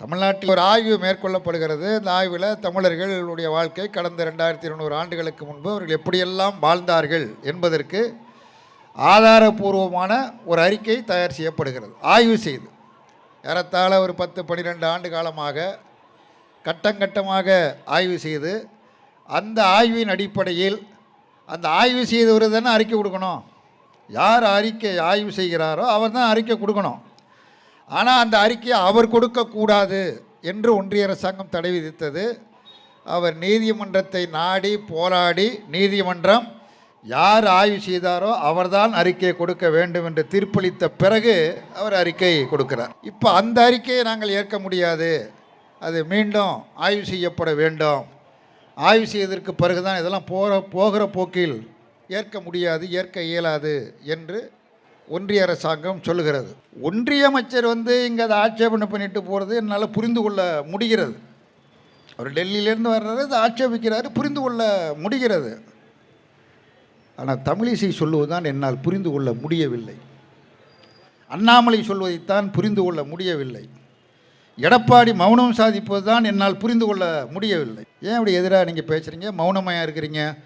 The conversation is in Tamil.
தமிழ்நாட்டில் ஒரு ஆய்வு மேற்கொள்ளப்படுகிறது. இந்த ஆய்வில் தமிழர்களுடைய வாழ்க்கை கடந்த ரெண்டாயிரத்தி இருநூறு ஆண்டுகளுக்கு முன்பு அவர்கள் எப்படியெல்லாம் வாழ்ந்தார்கள் என்பதற்கு ஆதாரபூர்வமான ஒரு அறிக்கை தயார் செய்யப்படுகிறது. ஆய்வு செய்து ஏறத்தாழ ஒரு பத்து பன்னிரெண்டு ஆண்டு காலமாக கட்டங்கட்டமாக ஆய்வு செய்து அந்த ஆய்வின் அடிப்படையில் அந்த ஆய்வு செய்தவர் தானே அறிக்கை கொடுக்கணும். யார் அறிக்கை ஆய்வு செய்கிறாரோ அவர் தான் அறிக்கை கொடுக்கணும். ஆனால் அந்த அறிக்கையை அவர் கொடுக்கக்கூடாது என்று ஒன்றிய அரசாங்கம் தடை விதித்தது. அவர் நீதிமன்றத்தை நாடி போராடி நீதிமன்றம் யார் ஆய்வு செய்தாரோ அவர்தான் அறிக்கையை கொடுக்க வேண்டும் என்று தீர்ப்பளித்த பிறகு அவர் அறிக்கை கொடுக்கிறார். இப்போ அந்த அறிக்கையை நாங்கள் ஏற்க முடியாது. அது மீண்டும் ஆய்வு செய்யப்பட வேண்டும். ஆய்வு செய்ததற்கு பிறகுதான் இதெல்லாம் போகிற போகிற போக்கில் ஏற்க முடியாது ஏற்க இயலாது என்று ஒன்றிய அரசாங்கம் சொல்லுகிறது. ஒன்றிய அமைச்சர் வந்து இங்கே அதை ஆட்சேபனை பண்ணிட்டு போகிறது என்னால் புரிந்து கொள்ள முடிகிறது. அவர் டெல்லியிலேருந்து வர்றாரு அதை ஆட்சேபிக்கிறாரு புரிந்து கொள்ள முடிகிறது. ஆனால் தமிழிசை சொல்லுவதுதான் என்னால் புரிந்து கொள்ள முடியவில்லை. அண்ணாமலை சொல்வதைத்தான் புரிந்து கொள்ள முடியவில்லை. எடப்பாடி மௌனம் சாதிப்பது தான் என்னால் புரிந்து கொள்ள முடியவில்லை. ஏன் அப்படி எதிராக நீங்கள் பேசுகிறீங்க மௌனமாக இருக்கிறீங்க?